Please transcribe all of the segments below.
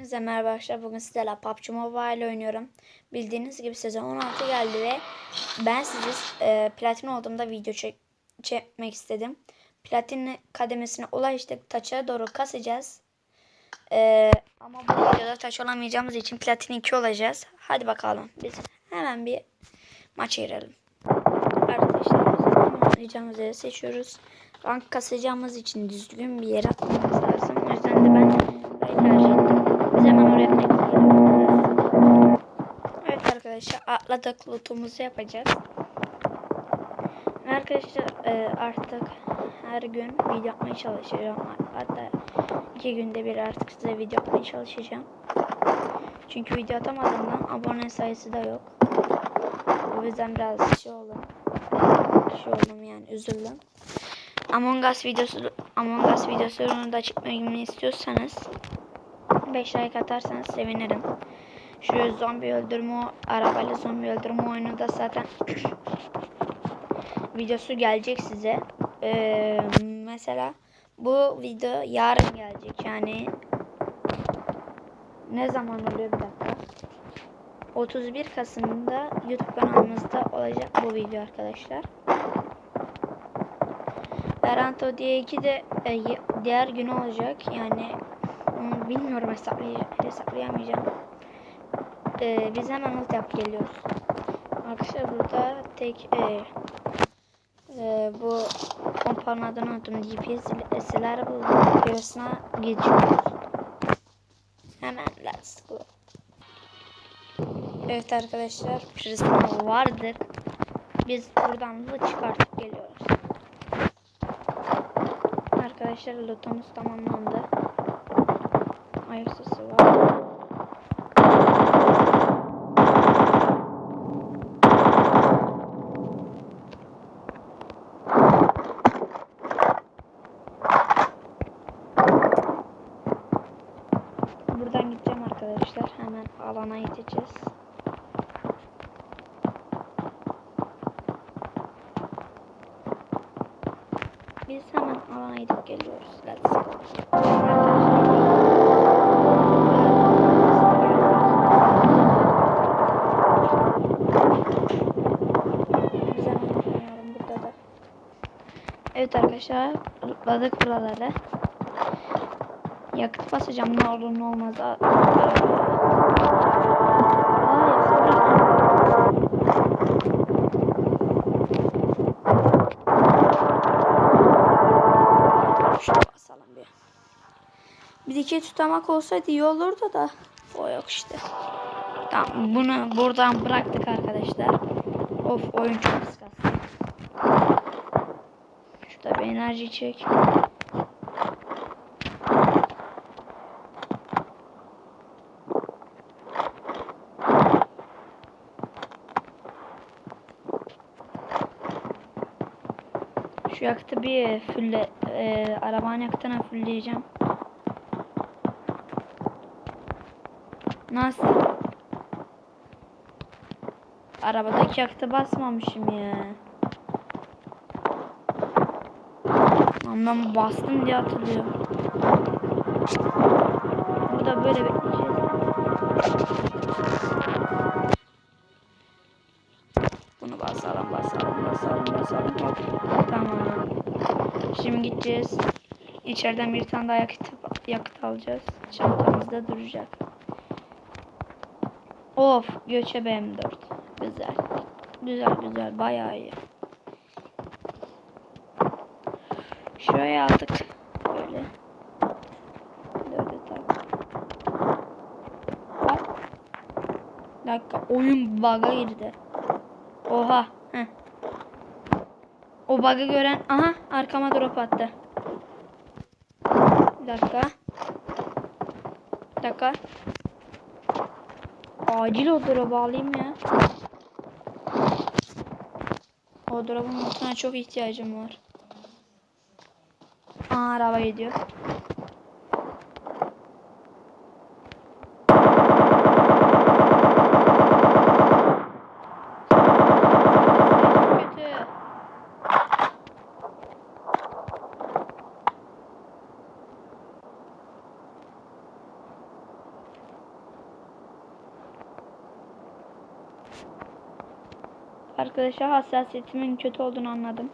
Hepinize merhaba arkadaşlar. Bugün sizlerle PUBG Mobile oynuyorum. Bildiğiniz gibi sezon 16 geldi ve ben size e, platin olduğumda video çek çekmek istedim. Platin kademesine ulaştık. Taça doğru kasacağız. E, ama bu videoda taç olamayacağımız için platin 2 olacağız. Hadi bakalım. Biz hemen bir maça girelim. Arkadaşlar oynayacağımız yeri seçiyoruz. Rank kasacağımız için düzgün bir yere atmamız lazım. O yüzden de ben tercih gidiyoruz. Evet arkadaşlar atladık lootumuzu yapacağız. Arkadaşlar e, artık her gün video yapmaya çalışacağım. Hatta iki günde bir artık size video yapmaya çalışacağım. Çünkü video atamadığımdan abone sayısı da yok. O yüzden biraz şey oldum. Şey oldum yani üzüldüm. Among Us videosu Among Us videosunu da çekmemi istiyorsanız 5 like atarsanız sevinirim. Şu zombi öldürme arabayla zombi öldürme oyunu da zaten videosu gelecek size. Ee, mesela bu video yarın gelecek yani ne zaman oluyor bir dakika. 31 Kasım'da YouTube kanalımızda olacak bu video arkadaşlar. Garanto diye iki de e, diğer günü olacak. Yani bilmiyorum hesaplayacağım, hesaplayamayacağım. E, biz hemen ult yap geliyoruz. Arkadaşlar burada tek e, e, bu kompanın adını unuttum. GPS'ler buldum. Yarısına geçiyoruz. Hemen let's go. Evet arkadaşlar. Prisma vardık. Biz buradan da çıkartıp geliyoruz. Arkadaşlar lootumuz tamamlandı. Ayak sesi var. Buradan gideceğim arkadaşlar. Hemen alana gideceğiz. Biz hemen alana gidip geliyoruz. Let's go. Evet arkadaşlar. Lootladık buraları. Yakıt basacağım ne olur ne olmaz. Bir. Bir dikey tutamak olsaydı iyi olurdu da. O yok işte. Tamam bunu buradan bıraktık arkadaşlar. Of oyun çok kıskası. Bir enerji çek. Şu yakıtı bir fülle, e, arabanın yakıtına fülleyeceğim. Nasıl? Arabadaki yakıtı basmamışım ya. Ben bastım diye hatırlıyorum. Burada böyle bekleyeceğiz. Bunu basalım, basalım, basalım, basalım. Hop. Tamam. Şimdi gideceğiz. İçeriden bir tane daha yakıt, yakıt alacağız. Çantamızda duracak. Of, göçebe M4. Güzel. Güzel güzel, bayağı iyi. Şuraya aldık. Böyle. Dörde tak. Bir dakika, oyun bug'a girdi. Oha. Heh. O bug'ı gören aha arkama drop attı. Bir dakika. Bir dakika. Acil o drop'u alayım ya. O drop'un lootuna çok ihtiyacım var. Aa araba gidiyor. Arkadaşlar hassasiyetimin kötü olduğunu anladım.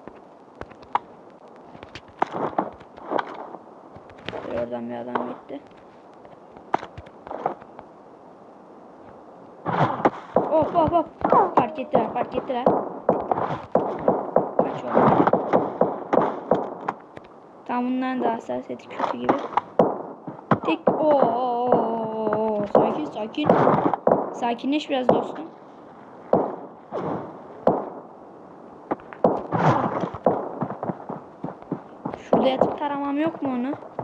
Oradan bir adam gitti. Hop hop hop. Fark ettiler fark ettiler. Kaç oldu? Tam bunların da hassasiyeti kötü gibi. Tek o sakin sakin. Sakinleş biraz dostum. Şurada yatıp taramam yok mu onu?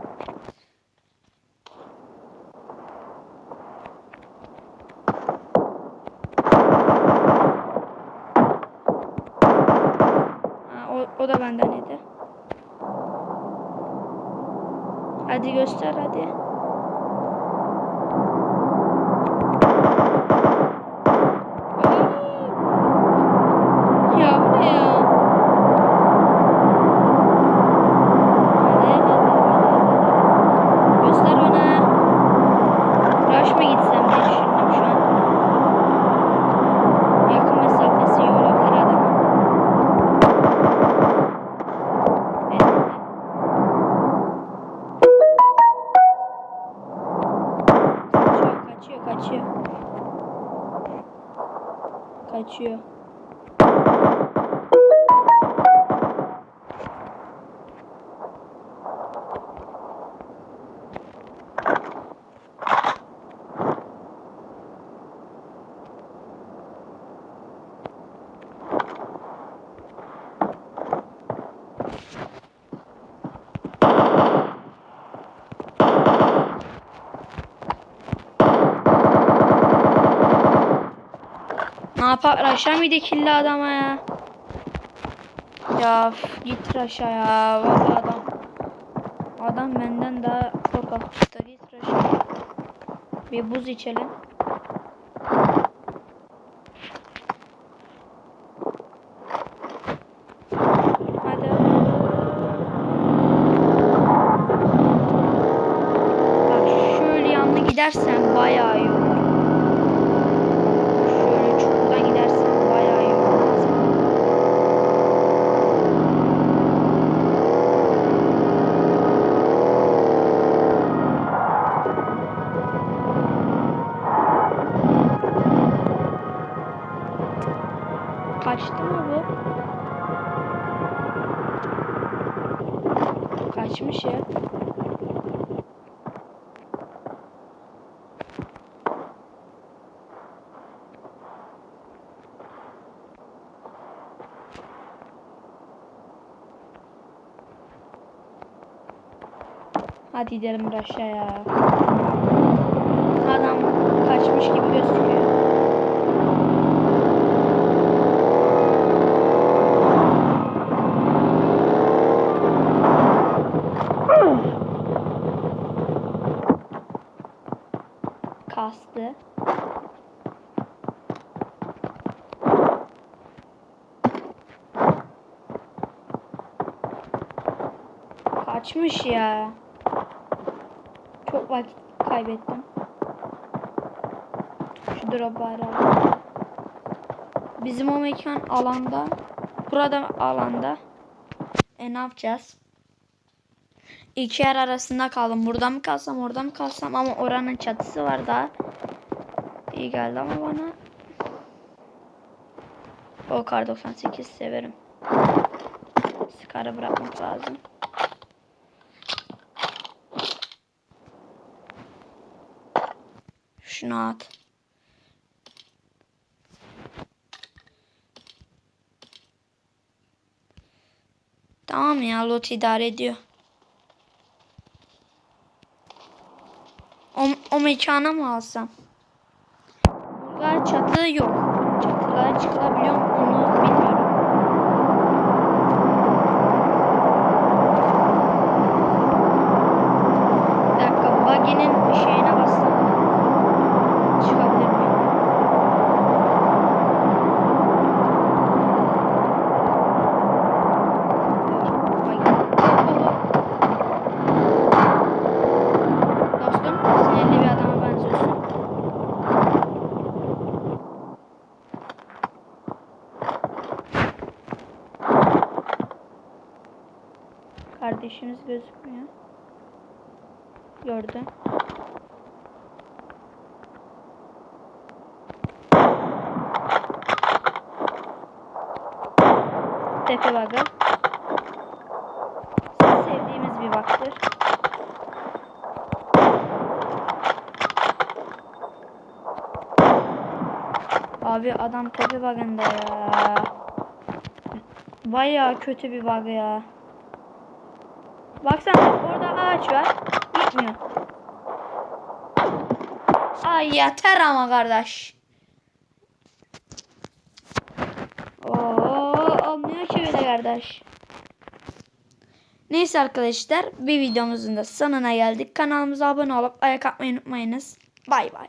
O, o da benden yedi. Hadi göster hadi. Aa! Ya bu ne ya? Hadi hadi hadi hadi. Göster bana. Rush mı gitsem diye düşündüm şu an. Yakın mesafesi iyi olabilir adamın. Evet. hadi. Kaçıyor, kaçıyor, kaçıyor. Kaçıyor. Ne yapar? Aşağı mıydı kirli adama ya? Ya git aşağı ya. Vallahi adam. Adam benden daha korkak çıktı. Git aşağı. Bir buz içelim. Kaçmış ya. Hadi gidelim aşağıya. Adam kaçmış Kaçmış ya. Çok vakit kaybettim. Şu drop alayım. Bizim o mekan alanda. Burada alanda. E ne yapacağız? İki yer arasında kaldım. Burada mı kalsam orada mı kalsam ama oranın çatısı var daha. İyi geldi ama bana. O kar 98 severim. Skarı bırakmak lazım. Şunu at. Tamam ya lot idare ediyor. O, o mekana mı alsam? Burada çatı yok. Çatılara çıkılabiliyor mu onu bilmiyorum. Bir dakika buggy'nin şeyine bassam. Çıkabilir miyim? Dur, buggy. Dostum, sinirli bir adama benziyorsun. Kardeşimiz gözükmüyor. Gördü. Tepe bug'ı. Sevdiğimiz bir bug'tır. Abi adam tepe bug'ında ya. Bayağı kötü bir bug ya. Baksana orada ağaç var. Gitmiyor. Ay yeter ama kardeş. Oo, olmuyor ki kardeş. Neyse arkadaşlar bir videomuzun da sonuna geldik. Kanalımıza abone olup ayak atmayı unutmayınız. Bay bay.